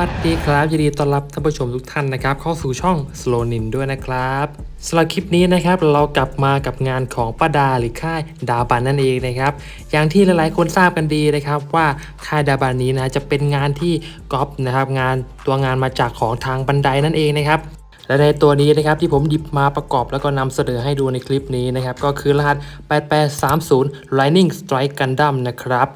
สวัสดีครับยินดีต้อนรับท่านผู้ชมทุกท่านนะครับ เข้าสู่ช่อง Slow Nin ด้วยนะครับสำหรับคลิปนี้นะครับเรากลับมากับงานของป้าดาหรือค่ายดาบันนั่นเองนะครับ อย่างที่หลายๆคนทราบกันดีนะครับว่าค่ายดาบันนี้นะจะเป็นงานที่ก๊อปนะครับงานตัวงานมาจากของทางบันไดนั่นเองนะครับและในตัวนี้นะครับที่ผมหยิบมาประกอบแล้วก็นำเสนอให้ดูในคลิปนี้นะครับก็คือรหัส 8830 Lightning Strike Gundam นะครับ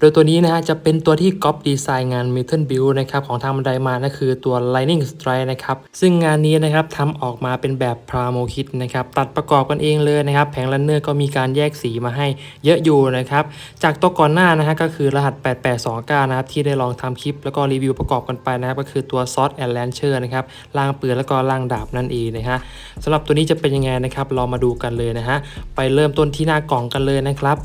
โดยตัวนี้นะฮะจะเป็นตัวที่ก๊อปดีไซน์งาน Metal Build นะครับของทางบันไดมานั่นคือตัว Lightning Strike นะครับซึ่งงานนี้นะครับทำออกมาเป็นแบบ Pramo Kit นะครับตัดประกอบกันเองเลยนะครับแผงลันเนอร์ก็มีการแยกสีมาให้เยอะอยู่นะครับจากตัวก่อนหน้านะฮะก็คือรหัส 8829 นะครับที่ได้ลองทำคลิปแล้วก็รีวิวประกอบกันไปนะครับก็คือตัว Sword and Lancer นะครับล่างปืนแล้วก็ล่างดาบนั่นเองนะฮะสำหรับตัวนี้จะเป็นยังไงนะครับเรามาดูกันเลยนะฮะไปเริ่มต้นที่หน้ากล่องกันเลยนะครับ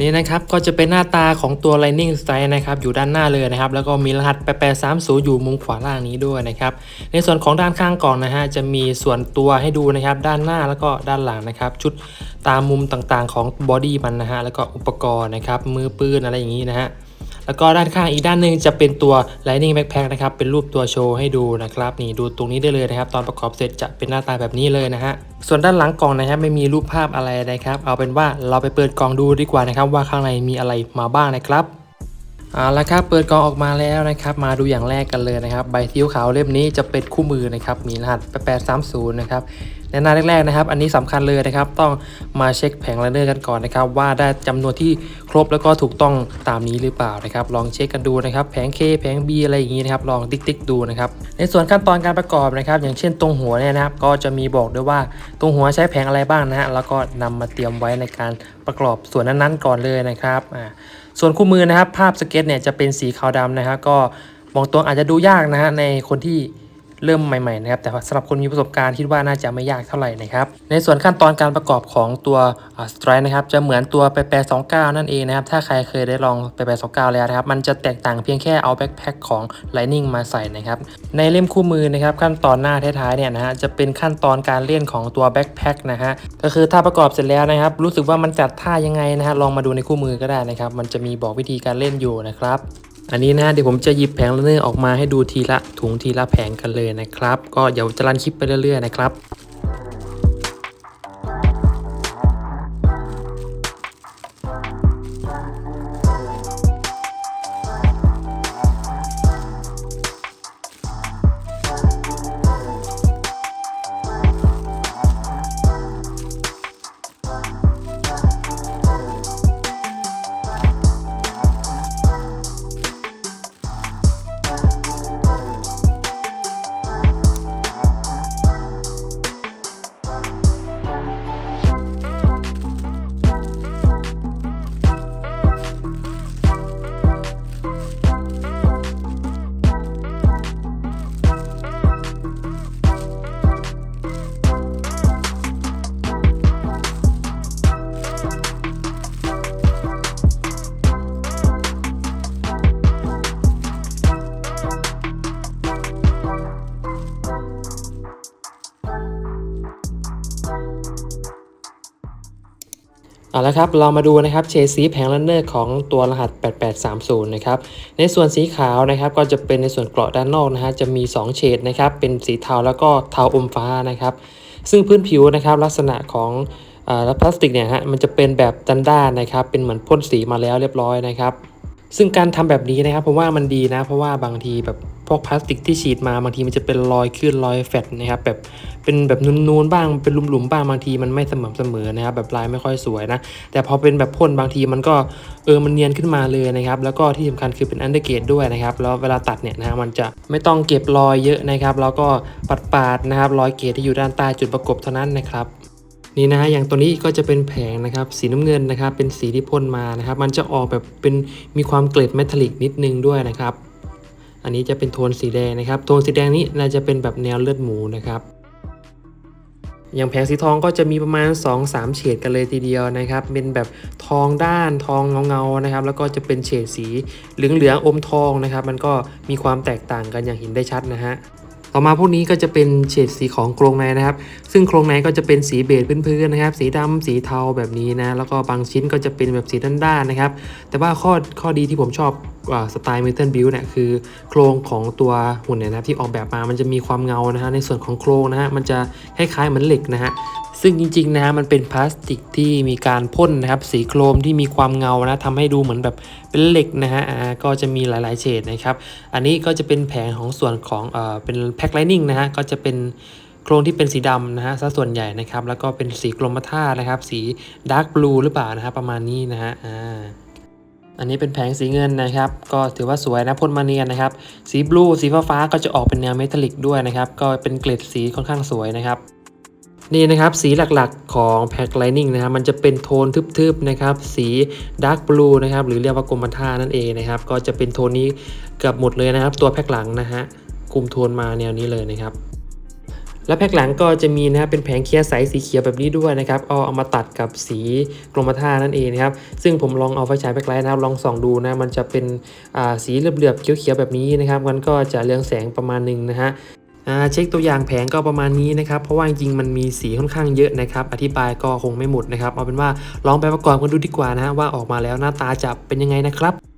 นี่นะครับก็จะเป็นหน้าตาของตัว Lightning Strike นะครับอยู่ด้านหน้าเลยนะครับแล้วก็มีรหัส8830 อยู่มุมขวาล่างนี้ด้วยนะครับในส่วนของด้านข้างกล่องนะฮะจะมีส่วนตัวให้ดูนะครับด้านหน้าแล้วก็ด้านหลังนะครับชุดตามมุมต่างๆของบอดี้มันนะฮะแล้วก็อุปกรณ์นะครับมือปืนอะไรอย่างนี้นะฮะ แล้วก็ด้านข้างอีกด้านหนึ่งจะเป็นตัว Lightning Backpack นะครับเป็นรูปตัวโชว์ให้ดูนะครับนี่ดูตรงนี้ได้เลยนะครับ ตอนประกอบเสร็จจะเป็นหน้าตาแบบนี้เลยนะฮะส่วนด้านหลังกล่องนะครับไม่มีรูปภาพอะไรนะครับ เอาเป็นว่าเราไปเปิดกล่องดูดีกว่านะครับ ว่าข้างในมีอะไรมาบ้างนะครับเอาละครับเปิดกล่องออกมาแล้วนะครับ มาดูอย่างแรกกันเลยนะครับ ใบทิ้วขาวเล่มนี้จะเป็นคู่มือนะครับ มีรหัส 8830 นะครับ ในหน้าแรกๆนะครับ อันนี้สำคัญเลยนะครับ ต้องมาเช็คแผงไลเนอร์กันก่อนนะครับ ว่าได้จำนวนที่ครบแล้วก็ถูกต้องตามนี้หรือเปล่านะครับ ลองเช็คกันดูนะครับ แผง K แผง B อะไรอย่างนี้นะครับ ลองติ๊กๆดูนะครับ ในส่วนขั้นตอนการประกอบนะครับ อย่างเช่นตรงหัวเนี่ยนะครับ ก็จะมีบอกด้วยว่าตรงหัวใช้แผงอะไรบ้างนะฮะ แล้วก็นำมาเตรียมไว้ในการประกอบส่วนนั้นๆก่อนเลยนะครับอ่าส่วนคู่มือนะครับ ภาพสเก็ตเนี่ยจะเป็นสีขาวดำนะครับ ก็มองตัวอาจจะดูยากนะฮะในคนที่ เริ่มใหม่ๆนะครับแต่สำหรับคนมีประสบการณ์คิดว่าน่าจะไม่ยากเท่าไหร่นะครับในส่วนขั้นตอนการประกอบของตัวสไตร์นะครับจะเหมือนตัวแปร29 นั่นเองนะครับถ้าใครเคยได้ลองแปร29 แล้วนะครับมันจะแตกต่างเพียงแค่เอาแบ็คแพ็คของ Lightning มาใส่นะครับในเล่มคู่มือนะครับขั้นตอนหน้าท้ายๆเนี่ยนะฮะจะเป็นขั้นตอนการเล่นของตัวแบ็คแพ็คนะฮะก็คือถ้าประกอบเสร็จแล้วนะครับรู้สึกว่ามันจัดท่ายังไงนะฮะลองมาดูในคู่มือก็ได้นะครับมันจะมีบอกวิธีการเล่นอยู่นะครับ อันนี้นะเดี๋ยวผมจะหยิบแผงลันเนอร์ออกมาให้ดูทีละถุงทีละแผงกันเลยนะครับ ก็เดี๋ยวจะรันคลิปไปเรื่อยๆนะครับ เอาละครับ เรามาดูนะครับเฉดสีแผงลันเนอร์ของตัวรหัส 8830 นะครับ ในส่วนสีขาวนะครับก็จะเป็นในส่วนเกราะด้านนอกนะฮะจะมี 2 เฉดนะครับ เป็นสีเทาแล้วก็เทาอมฟ้านะครับ ซึ่งพื้นผิวนะครับลักษณะของอ่าพลาสติกเนี่ยฮะมันจะเป็นแบบจันด้านนะครับ เป็นเหมือนพ่นสีมาแล้วเรียบร้อยนะครับ ซึ่งการทำแบบนี้นะครับผมว่ามันดีนะ เพราะว่าบางทีแบบพวกพลาสติกที่ฉีดมาบางทีมันจะเป็นรอยคลื่นรอยแฟตนะครับแบบเป็นแบบนูนๆบ้างเป็นหลุมๆบ้างบางทีมันไม่สม่ำเสมอนะครับแบบลายไม่ค่อยสวยนะแต่พอเป็นแบบพ่นบางทีมันก็เออมันเนียนขึ้นมาเลยนะครับแล้วก็ที่สำคัญคือเป็นอันเดอร์เกตด้วยนะครับแล้วเวลาตัดเนี่ยนะมันจะไม่ต้องเก็บรอยเยอะนะครับแล้วก็ปาดๆนะครับรอยเกตที่อยู่ด้านใต้จุดประกบเท่านั้นนะครับ นี่นะฮะอย่างตัวนี้ก็จะเป็นแผงนะครับสีน้ำเงินนะครับเป็นสีที่พ่นมานะครับ มันจะออกแบบเป็นมีความเกล็ดเมทัลลิกนิดนึงด้วยนะครับ อันนี้จะเป็นโทนสีแดงนะครับ โทนสีแดงนี้น่าจะเป็นแบบแนวเลือดหมูนะครับอย่างแผงสีทองก็จะมีประมาณ 2-3 เฉดกันเลยทีเดียวนะครับ เป็นแบบทองด้านทองเงาๆนะครับ แล้วก็จะเป็นเฉดสีเหลืองๆอมทองนะครับ มันก็มีความแตกต่างกันอย่างเห็นได้ชัดนะฮะ ต่อมาพวกนี้ก็จะเป็นเฉดสีของโครงในนะครับ ซึ่งโครงในก็จะเป็นสีเบจพื้นๆนะครับ สีดำสีเทาแบบนี้นะ แล้วก็บางชิ้นก็จะเป็นแบบสีด้านๆนะครับ แต่ว่าข้อข้อดีที่ผมชอบสไตล์ Metal Build เนี่ยคือโครงของตัวหุ่นเนี่ยนะครับที่ออกแบบมามันจะมีความเงานะฮะในส่วนของโครงนะฮะมันจะคล้ายๆเหมือนเหล็กนะฮะ ซึ่งจริงๆนะฮะมันเป็นพลาสติกที่มีการพ่นนะครับสีโครมที่มีความเงานะทำให้ดูเหมือนแบบเป็นเหล็กนะฮะอ่าก็จะมีหลายๆเฉดนะครับ อันนี้ก็จะเป็นแผงของส่วนของเอ่อเป็นแพ็คไลนิ่งนะฮะก็จะเป็นโครงที่เป็นสีดำนะฮะซะส่วนใหญ่นะครับแล้วก็เป็นสีกรมท่านะครับ สีดาร์กบลูหรือเปล่านะฮะประมาณนี้นะฮะอ่าอันนี้เป็นแผงสีเงินนะครับ ก็ถือว่าสวยนะพ่นมาเนียนนะครับ สีบลูสีฟ้าฟ้าก็จะออกเป็นแนวเมทัลลิกด้วยนะครับ ก็เป็นเกล็ดสีค่อนข้างสวยนะครับ นี่นะครับสีหลักๆของแพ็คไลนิ่งนะครับมันจะเป็นโทนทึบๆนะครับสีดาร์กบลูนะครับหรือเรียกว่ากรมท่านั่นเองนะครับก็จะเป็นโทนนี้เกือบหมดเลยนะครับ ตัวแพ็คหลังนะฮะคุมโทนมาแนวนี้เลยนะครับและแพ็คหลังก็จะมีนะครับเป็นแผงเคลียร์ใสสีเขียวแบบนี้ด้วยนะครับเอาเอามาตัดกับสีกรมท่านั่นเองนะครับซึ่งผมลองเอาไฟฉายแบ็คไลท์นะครับลองส่องดูนะมันจะเป็นสีเหลือบๆเขียวๆแบบนี้นะครับมันก็จะเรืองแสงประมาณหนึ่งนะฮะ เช็คตัวอย่างแผงก็ประมาณนี้นะครับเพราะว่าจริงมันมีสีค่อนข้างเยอะนะครับอธิบายก็คงไม่หมดนะครับเอาเป็นว่าลองไปประกอบกันดูดีกว่านะฮะว่าออกมาแล้วหน้าตาจะเป็นยังไงนะครับ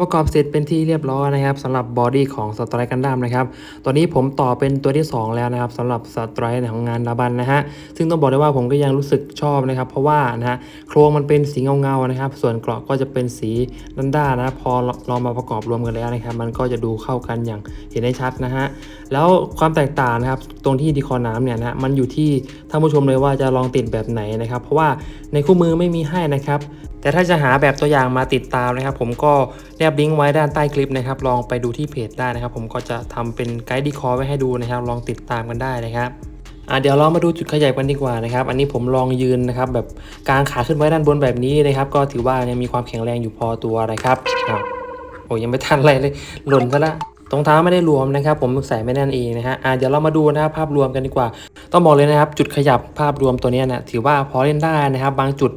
ประกอบเสร็จเป็นที่เรียบร้อยนะครับสำหรับบอดี้ของสไตร์กันดั้มนะครับตัวนี้ผมต่อเป็นตัวที่ 2 แล้วนะครับสำหรับสไตร์ของงานดาบันนะฮะซึ่งต้องบอกได้ว่าผมก็ยังรู้สึกชอบนะครับ เพราะว่านะฮะโครงมันเป็นสีเงาๆนะครับ ส่วนเกราะก็จะเป็นสีด้านๆนะพอเรามาประกอบรวมกันแล้วนะครับมันก็จะดูเข้ากันอย่างเห็นได้ชัดนะฮะแล้วความแตกต่างนะครับตรงที่ดีคอน้ำเนี่ยนะฮะมันอยู่ที่ท่านผู้ชมเลยว่าจะลองติดแบบไหนนะครับ เพราะว่าในคู่มือไม่มีให้นะครับ แต่ถ้าจะหาแบบตัวอย่างมาติดตามนะครับ ผมก็แนบลิงก์ไว้ด้านใต้คลิปนะครับ ลองไปดูที่เพจได้นะครับ ผมก็จะทำเป็นไกด์ดีคอร์ไว้ให้ดูนะครับ ลองติดตามกันได้นะครับอะเดี๋ยวเรามาดูจุดขยายกันดีกว่านะครับ อันนี้ผมลองยืนนะครับ แบบกางขาขึ้นไว้ด้านบนแบบนี้นะครับ ก็ถือว่ายังมีความแข็งแรงอยู่พอตัวนะครับโอ้ยังไม่ทันอะไรเลยหล่นซะละรองเท้าไม่ได้รวมนะครับ ผมใส่ไม่แน่นเองนะฮะอะเดี๋ยวเรามาดูนะครับภาพรวมกันดีกว่า ต้องบอกเลยนะครับ จุดขยับภาพรวมตัวนี้นะถือว่าพอเล่นได้นะครับ บางจุด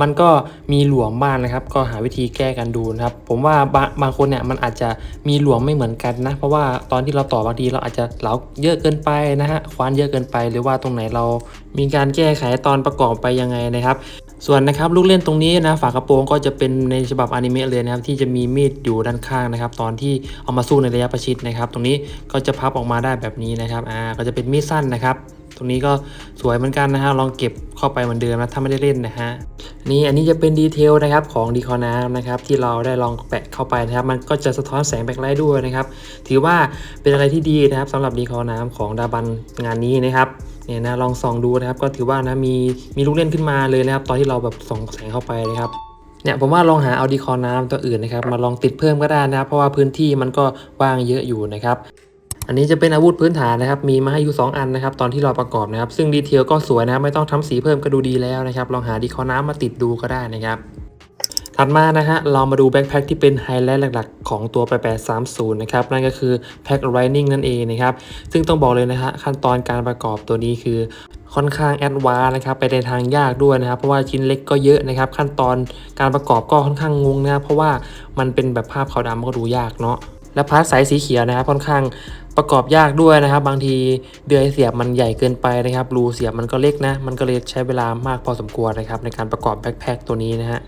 มันก็มีหลวมบ้างนะครับ ก็หาวิธีแก้กันดูนะครับ ผมว่าบางบางคนเนี่ยมันอาจจะมีหลวมไม่เหมือนกันนะ เพราะว่าตอนที่เราต่อบางทีเราอาจจะเหลาเยอะเกินไปนะฮะ ควานเยอะเกินไป หรือว่าตรงไหนเรามีการแก้ไขตอนประกอบไปยังไงนะครับ ส่วนนะครับลูกเล่นตรงนี้นะฝากระโปรงก็จะเป็นในฉบับอนิเมะเลยนะครับที่จะมีมีดอยู่ด้านข้างนะครับ ตอนที่เอามาสู้ในระยะประชิดนะครับ ตรงนี้ก็จะพับออกมาได้แบบนี้นะครับอ่าก็จะเป็นมีดสั้นนะครับ ตรงนี้ก็สวยเหมือนกันนะฮะลองเก็บเข้าไปเหมือนเดิมนะถ้าไม่ได้เล่นนะฮะนี่อันนี้จะเป็นดีเทลนะครับของดีคอน้ำนะครับที่เราได้ลองแปะเข้าไปนะครับ มันก็จะสะท้อนแสงแบคไลท์ด้วยนะครับ ถือว่าเป็นอะไรที่ดีนะครับสำหรับดีคอน้ำของดาบันงานนี้นะครับเนี่ยนะลองส่องดูนะครับก็ถือว่านะมีมีลูกเล่นขึ้นมาเลยนะครับ ตอนที่เราแบบส่องแสงเข้าไปนะครับเนี่ยผมว่าลองหาเอาดีคอน้ำตัวอื่นนะครับมาลองติดเพิ่มก็ได้นะครับเพราะว่าพื้นที่มันก็ว่างเยอะอยู่นะครับ อันนี้จะเป็นอาวุธพื้นฐานนะครับ มีมาให้อยู่ 2 อันนะครับ ตอนที่เราประกอบนะครับ ซึ่งดีเทลก็สวยนะครับ ไม่ต้องทำสีเพิ่มก็ดูดีแล้วนะครับ ลองหาดีคอน้ำมาติดดูก็ได้นะครับถัดมานะฮะเรามาดูแบ็คแพ็คที่เป็นไฮไลท์หลักๆ ของตัว8830 นะครับ นั่นก็คือแพ็คไรนิ่งนั่นเองนะครับ ซึ่งต้องบอกเลยนะฮะขั้นตอนการประกอบตัวนี้คือค่อนข้างแอดวานซ์นะครับไปในทางยากด้วยนะครับ เพราะว่าชิ้นเล็กก็เยอะนะครับ ขั้นตอนการประกอบก็ค่อนข้างงงนะเพราะว่ามันเป็นแบบภาพขาวดำก็ดูยากเนาะ และพาร์ทสายสีเขียวนะครับค่อนข้างประกอบยากด้วยนะครับ บางทีเดือยเสียบมันใหญ่เกินไปนะครับรูเสียบมันก็เล็กนะ มันก็เลยใช้เวลามากพอสมควรนะครับในการประกอบแบ็คแพคตัวนี้นะฮะ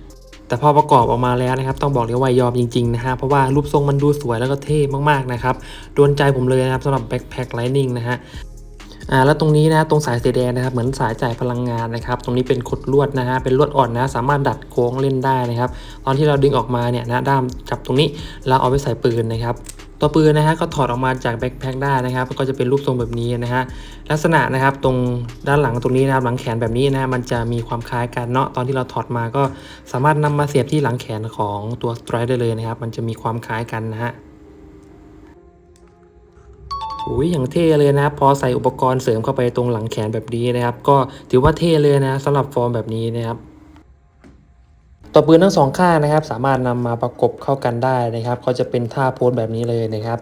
แต่พอประกอบออกมาแล้วนะครับ ต้องบอกเลยว่ายอมจริงๆนะฮะเพราะว่ารูปทรงมันดูสวยแล้วก็เท่มากๆนะครับโดนใจผมเลยนะครับสำหรับแบ็คแพคไลนิ่งนะฮะ อ่าแล้วตรงนี้นะตรงสายสีแดงนะครับเหมือนสายจ่ายพลังงานนะครับ ตรงนี้เป็นขดลวดนะฮะเป็นลวดอ่อนนะ สามารถดัดโค้งเล่นได้นะครับ ตอนที่เราดึงออกมาเนี่ยนะด้ามจับตรงนี้แล้วเอาไปใส่ปืนนะครับตัวปืนนะฮะก็ถอดออกมาจากแบ็คแพ็คได้นะครับก็จะเป็นรูปทรงแบบนี้นะฮะลักษณะนะครับตรงด้านหลังตรงนี้นะครับหลังแขนแบบนี้นะมันจะมีความคล้ายกันเนาะตอนที่เราถอดมาก็สามารถนำมาเสียบที่หลังแขนของตัวสไตรได้เลยนะครับ มันจะมีความคล้ายกันนะฮะ อุ้ยอย่างเท่เลยนะพอใส่อุปกรณ์เสริมเข้าไปตรงหลังแขนแบบนี้นะครับ ก็ถือว่าเท่เลยนะสำหรับฟอร์มแบบนี้นะครับตัวปืนทั้งสองข้างนะครับ สามารถนำมาประกบเข้ากันได้นะครับก็จะเป็นท่าโพสแบบนี้เลยนะครับ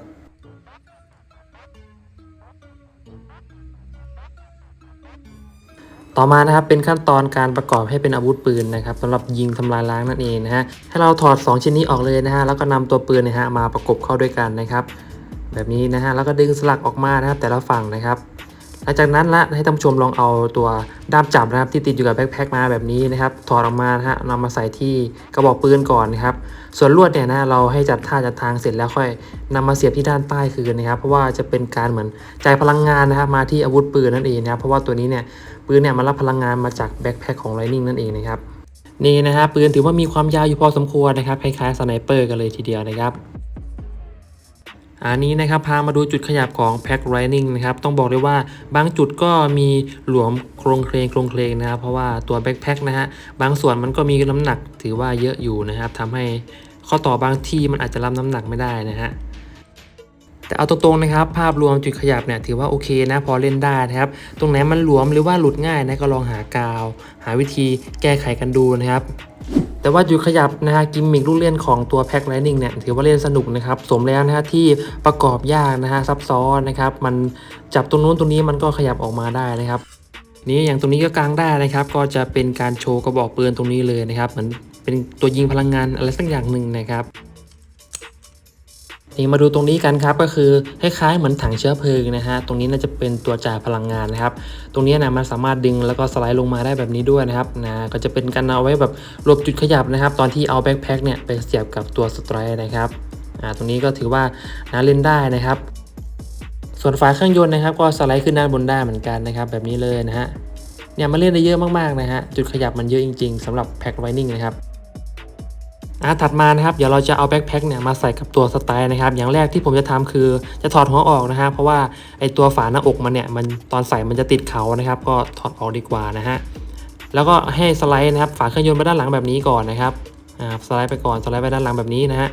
ต่อมานะครับเป็นขั้นตอนการประกอบให้เป็นอาวุธปืนนะครับสำหรับยิงทำลายล้างนั่นเองนะฮะให้เราถอด 2 ชิ้นนี้ออกเลยนะฮะแล้วก็นำตัวปืนนะฮะมาประกบเข้าด้วยกันนะครับ แบบนี้นะฮะแล้วก็ดึงสลักออกมานะครับแต่ละฝั่งนะครับ หลังจากนั้นละให้ท่านผู้ชมลองเอาตัวด้ามจับนะครับที่ติดอยู่กับแบ็คแพ็คมาแบบนี้นะครับถอดออกมาฮะนำมาใส่ที่กระบอกปืนก่อนนะครับส่วนลวดเนี่ยนะเราให้จัดท่าจัดทางเสร็จแล้วค่อยนำมาเสียบที่ด้านใต้คืนนะครับ เพราะว่าจะเป็นการเหมือนจ่ายพลังงานนะครับมาที่อาวุธปืนนั่นเองนะครับเพราะว่าตัวนี้เนี่ยปืนเนี่ยมันรับพลังงานมาจากแบ็คแพ็คของไลนิ่งนั่นเองนะครับนี่นะฮะปืนถือว่ามีความยาวอยู่พอสมควรนะครับคล้ายๆสไนเปอร์กันเลยทีเดียวนะครับ อันนี้นะครับพามาดูจุดขยับของแพ็คไรนิ่งนะครับต้องบอกเลยว่าบางจุดก็มีหลวมโครงเคลงโครงเคลงนะครับเพราะว่าตัวแบ็คแพ็คนะฮะบางส่วนมันก็มีน้ำหนักถือว่าเยอะอยู่นะครับทำให้ข้อต่อบางที่มันอาจจะรับน้ำหนักไม่ได้นะฮะ แต่เอาตรงๆนะครับ ภาพรวมจุดขยับเนี่ยถือว่าโอเคนะพอเล่นได้นะครับ ตรงไหนมันหลวมหรือว่าหลุดง่ายนะก็ลองหากาว หาวิธีแก้ไขกันดูนะครับแต่ว่าจุดขยับนะฮะกิมมิคลูกเล่นของตัวแพ็คไลนิ่งเนี่ยถือว่าเล่นสนุกนะครับสมแล้วนะฮะที่ประกอบยากนะฮะซับซ้อนนะครับมันจับตรงนู้นตรงนี้มันก็ขยับออกมาได้นะครับ นี่อย่างตรงนี้ก็กางได้นะครับ ก็จะเป็นการโชว์กระบอกปืนตรงนี้เลยนะครับเหมือนเป็นตัวยิงพลังงานอะไรสักอย่างหนึ่งนะครับ นี่มาดูตรงนี้กันครับก็คือคล้ายๆเหมือนถังเชื้อเพลิงนะฮะตรงนี้น่าจะเป็นตัวจ่ายพลังงานนะครับ ตรงนี้นะมันสามารถดึงแล้วก็สไลด์ลงมาได้แบบนี้ด้วยนะครับนะก็จะเป็นการเอาไว้แบบหลบจุดขยับนะครับ ตอนที่เอาแบ็คแพ็คเนี่ยไปเสียบกับตัวสไตรนะครับอ่าตรงนี้ก็ถือว่านะเล่นได้นะครับ ส่วนฝาเครื่องยนต์นะครับ ก็สไลด์ขึ้นด้านบนได้เหมือนกันนะครับ แบบนี้เลยนะฮะเนี่ยมันเล่นได้เยอะมากๆนะฮะจุดขยับมันเยอะจริง ๆสำหรับแพ็คไวนิ่งนะครับ อะถัดมานะครับเดี๋ยวเราจะเอาแบ็คแพ็คเนี่ยมาใส่กับตัวสไตล์นะครับ อย่างแรกที่ผมจะทำคือจะถอดหัวออกนะครับเพราะว่าไอตัวฝาหน้าอกมันเนี่ยมันตอนใส่มันจะติดเขานะครับ ก็ถอดออกดีกว่านะฮะแล้วก็ให้สไลด์นะครับ ฝาเครื่องยนต์ไปด้านหลังแบบนี้ก่อนนะครับอ่าสไลด์ไปก่อนสไลด์ไปด้านหลังแบบนี้นะฮะ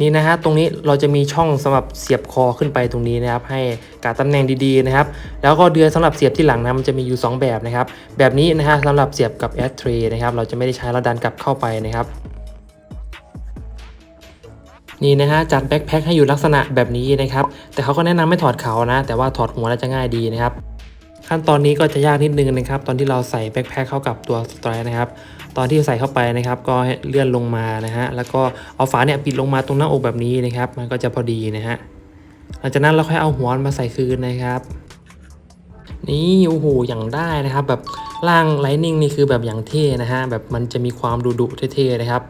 นี่นะฮะตรงนี้เราจะมีช่องสำหรับเสียบคอขึ้นไปตรงนี้นะครับ ให้กาตำแหน่งดีๆนะครับ แล้วก็เดือยสำหรับเสียบที่หลังนะมันจะมีอยู่ 2 แบบนะครับ แบบนี้นะฮะสำหรับเสียบกับแอดเทรนะครับ เราจะไม่ได้ใช้แล้วดันกลับเข้าไปนะครับ นี่นะฮะจัดแบ็คแพ็คให้อยู่ลักษณะแบบนี้นะครับ แต่เขาก็แนะนำไม่ถอดเขานะ แต่ว่าถอดหัวแล้วจะง่ายดีนะครับ ขั้นตอนนี้ก็จะยากนิดนึงนะครับ ตอนที่เราใส่แบ็คแพ็คเข้ากับตัวสไตรนะครับ ตอนที่ใส่เข้าไปนะครับ ก็เลื่อนลงมานะฮะแล้วก็เอาฝาเนี่ยปิดลงมาตรงหน้าอกแบบนี้นะครับ มันก็จะพอดีนะฮะหลังจากนั้นเราค่อยเอาหัวมาใส่คืนนะครับ นี่โอ้โหอย่างได้นะครับแบบร่างไลนิ่งนี่คือแบบอย่างเท่นะฮะแบบมันจะมีความดุดุๆเท่ๆนะครับ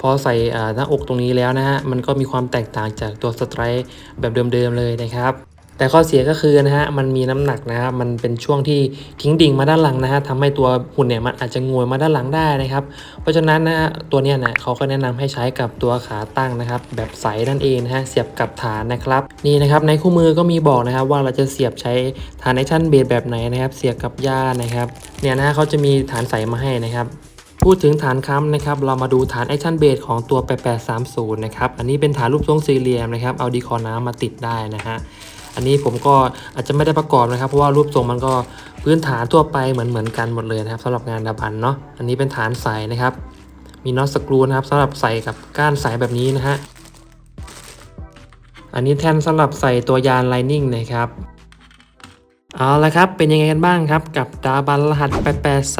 พอใส่อ่าหน้าอกตรงนี้แล้วนะฮะมันก็มีความแตกต่างจากตัวสไตร์แบบเดิมๆเลยนะครับ แต่ข้อเสียก็คือนะฮะมันมีน้ำหนักนะครับมันเป็นช่วงที่ทิ้งดิ่งมาด้านหลังนะฮะทำให้ตัวหุ่นเนี่ยมันอาจจะงวยมาด้านหลังได้นะครับ เพราะฉะนั้นนะฮะตัวเนี้ยนะเขาก็แนะนำให้ใช้กับตัวขาตั้งนะครับ แบบใสนั่นเองนะฮะเสียบกับฐานนะครับนี่นะครับในคู่มือก็มีบอกนะครับว่าเราจะเสียบใช้ฐานแอคชั่นเบสแบบไหนนะครับ เสียบกับย่านะครับเนี่ยนะฮะเขาจะมีฐานใสมาให้นะครับพูดถึงฐานค้ำนะครับ เรามาดูฐานแอคชั่นเบสของตัว 8830 นะครับ อันนี้เป็นฐานรูปทรงสี่เหลี่ยมนะครับ เอาดีคอน้ำมาติดได้นะฮะ อันนี้ผมก็อาจจะไม่ได้ประกอบนะครับ เพราะว่ารูปทรงมันก็พื้นฐานทั่วไปเหมือนเหมือนกันหมดเลยนะครับสำหรับงานดาบันเนาะอันนี้เป็นฐานใสนะครับ มีน็อตสกรูนะครับสำหรับใส่กับก้านสายแบบนี้นะฮะอันนี้แท่นสำหรับใส่ตัวยานไลนิ่งนะครับเอาละครับ เป็นยังไงกันบ้างครับ กับดาบันรหัส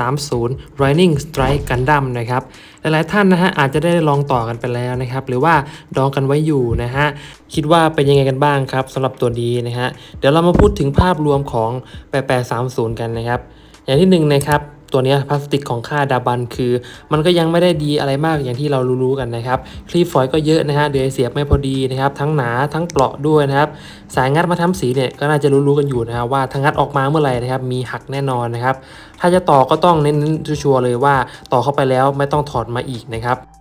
8830 Running Strike Gundam นะครับ หลายๆท่านนะฮะอาจจะได้ลองต่อกันไปแล้วนะครับ หรือว่าดองกันไว้อยู่นะฮะคิดว่าเป็นยังไงกันบ้างครับสำหรับตัวนี้นะฮะเดี๋ยวเรามาพูดถึงภาพรวมของ 8830 กันนะครับ อย่างที่หนึ่งนะครับ ตัวนี้พลาสติกของค่าดาบันคือ มันก็ยังไม่ได้ดีอะไรมากอย่างที่เรารู้ๆกันนะครับคลีฟฟอยล์ก็เยอะนะฮะเดือยเสียบไม่พอดีนะครับ ทั้งหนาทั้งเปราะด้วยนะครับ สายงัดมาทำสีเนี่ยก็น่าจะรู้ๆกันอยู่นะครับว่าถ้างัดออกมาเมื่อไหร่นะครับ มีหักแน่นอนนะครับ ถ้าจะต่อก็ต้องเน้นชัวร์เลยว่าต่อเข้าไปแล้วไม่ต้องถอดมาอีกนะครับ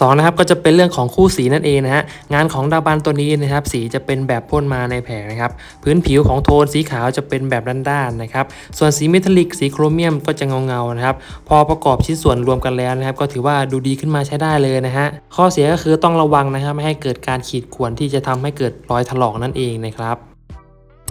สองนะครับก็จะเป็นเรื่องของคู่สีนั่นเองนะฮะงานของดาบันตัวนี้นะครับสีจะเป็นแบบพ่นมาในแผงนะครับพื้นผิวของโทนสีขาวจะเป็นแบบด้านๆนะครับส่วนสีเมทัลลิกสีโครเมียมก็จะเงาๆนะครับพอประกอบชิ้นส่วนรวมกันแล้วนะครับก็ถือว่าดูดีขึ้นมาใช้ได้เลยนะฮะข้อเสียก็คือต้องระวังนะครับไม่ให้เกิดการขีดข่วนที่จะทำให้เกิดรอยถลอกนั่นเองนะครับ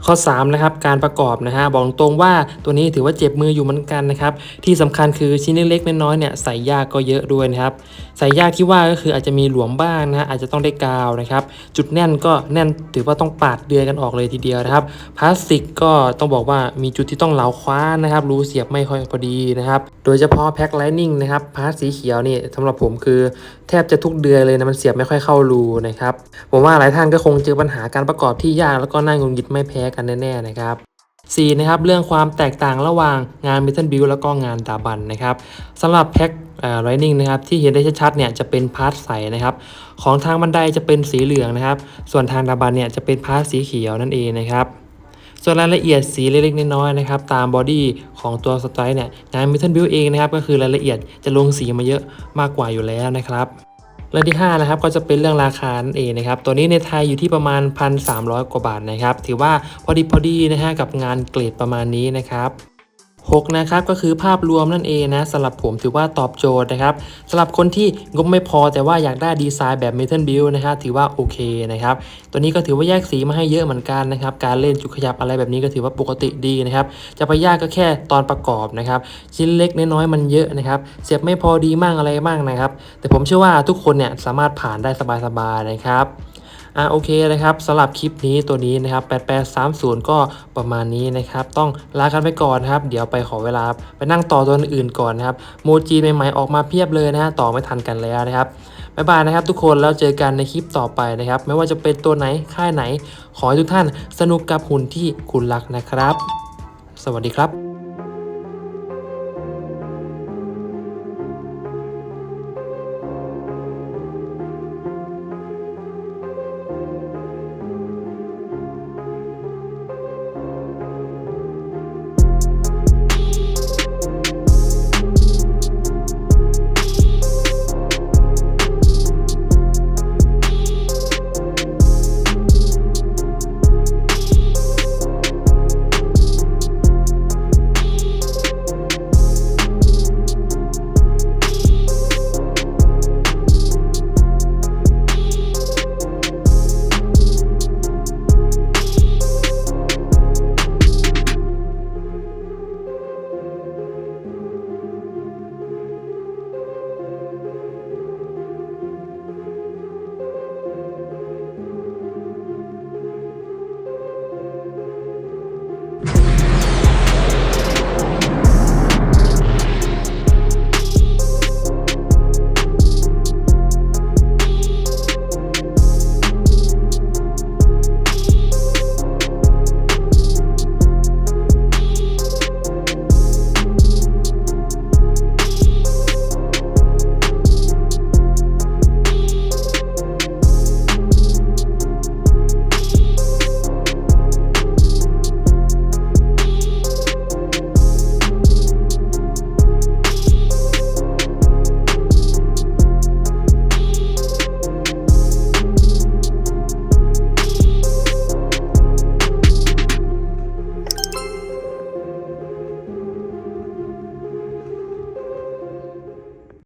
ข้อ3นะครับการประกอบนะฮะบอกตรงว่าตัวนี้ถือว่าเจ็บมืออยู่เหมือนกันนะครับที่สำคัญคือชิ้นเล็กๆน้อยๆเนี่ยใส่ยากก็เยอะด้วยนะครับใส่ยากที่ว่าก็คืออาจจะมีหลวมบ้างนะฮะอาจจะต้องได้กาวนะครับจุดแน่นก็แน่นถือว่าต้องปาดเดือยกันออกเลยทีเดียวนะครับพลาสติกก็ต้องบอกว่ามีจุดที่ต้องเหลาคว้านนะครับรูเสียบไม่ค่อยพอดีนะครับโดยเฉพาะแพ็คไลนิ่งนะครับพาร์ทสีเขียวนี่สำหรับผมคือ แทบจะทุกเดือนเลยนะมันเสียบไม่ค่อยเข้ารูนะครับผมว่าหลายท่านก็คงเจอปัญหาการประกอบที่ยากแล้วก็น่างุดหงิดไม่แพ้กันแน่ๆนะครับ 4 นะครับเรื่องความแตกต่างระหว่างงาน Metal Build แล้วก็งานดาบันนะครับสำหรับแพ็คไรนิ่งนะครับที่เห็นได้ชัดๆเนี่ยจะเป็นพาร์ทใสนะครับของทางบันไดจะเป็นสีเหลืองนะครับ ส่วนทางดาบันเนี่ยจะเป็นพาร์ทสีเขียวนั่นเองนะครับ ส่วนรายละเอียดสีเล็กๆน้อยๆนะครับตามบอดี้ของตัวสไตร์เนี่ยงานมิทเทิลบิวเองนะครับก็คือรายละเอียดจะลงสีมาเยอะมากกว่าอยู่แล้วนะครับเรื่องที่ 5 นะครับก็จะเป็นเรื่องราคาเองนะครับ ตัวนี้ในไทยอยู่ที่ประมาณ 1,300 กว่าบาทนะครับ ถือว่าพอดีพอดีนะฮะกับงานเกรดประมาณนี้นะครับ 6นะครับก็คือภาพรวมนั่นเองนะสำหรับผมถือว่าตอบโจทย์นะครับสำหรับคนที่งบไม่พอแต่ว่าอยากได้ดีไซน์แบบ Metal Build นะครับถือว่าโอเคนะครับตัวนี้ก็ถือว่าแยกสีมาให้เยอะเหมือนกันนะครับการเล่นจุดขยับอะไรแบบนี้ก็ถือว่าปกติดีนะครับจะไปยากก็แค่ตอนประกอบนะครับชิ้นเล็กน้อยมันเยอะนะครับเสียบไม่พอดีมากอะไรมากนะครับแต่ผมเชื่อว่าทุกคนเนี่ยสามารถผ่านได้สบายๆนะครับ อะโอเคนะครับสำหรับคลิปนี้ตัวนี้นะครับ 8830 ก็ประมาณนี้นะครับ ต้องลากันไปก่อนครับ เดี๋ยวไปขอเวลาไปนั่งต่อตัวอื่นก่อนนะครับโมจิใหม่ๆออกมาเพียบเลยนะฮะต่อไม่ทันกันแล้วนะครับบ๊ายบายนะครับ ทุกคนแล้วเจอกันในคลิปต่อไปนะครับ ไม่ว่าจะเป็นตัวไหนค่ายไหน ขอให้ทุกท่านสนุกกับหุ่นที่คุณรักนะครับ สวัสดีครับ